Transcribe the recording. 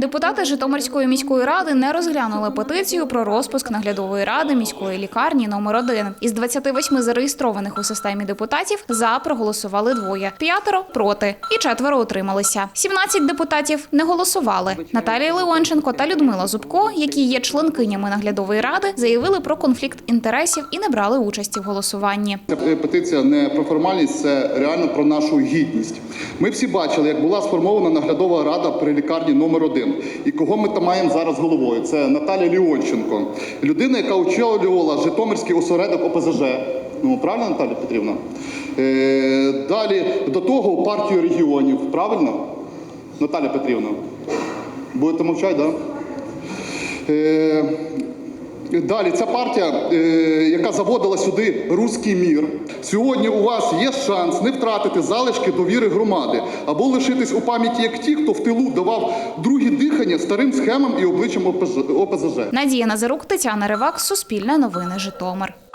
Депутати Житомирської міської ради не розглянули петицію про розпуск наглядової ради міської лікарні номер 1 Із 28 зареєстрованих у системі депутатів за проголосували двоє, п'ятеро проти і четверо утрималися. 17 депутатів не голосували. Наталія Леонченко та Людмила Зубко, які є членкинями наглядової ради, заявили про конфлікт інтересів і не брали участі в голосуванні. Ця петиція не про формальність, це реально про нашу гідність. Ми всі бачили, як була сформована наглядова рада при лікарні номер 1 І кого ми там маємо зараз головою? Це Наталія Ліонченко, людина, яка очолювала Житомирський осередок ОПЗЖ. Ну, правильно, Наталія Петрівна? Е, далі до того партію регіонів. Правильно? Наталя Петрівна? Будете мовчати, так? Да? Е, Далі ця партія, е, яка заводила сюди руський мір. Сьогодні у вас є шанс не втратити залишки довіри громади або лишитись у пам'яті як ті, хто в тилу давав другі дихання старим схемам і обличчям ОПЗЖ. Надія Назарук, Тетяна Ривак, Суспільне новини Житомир.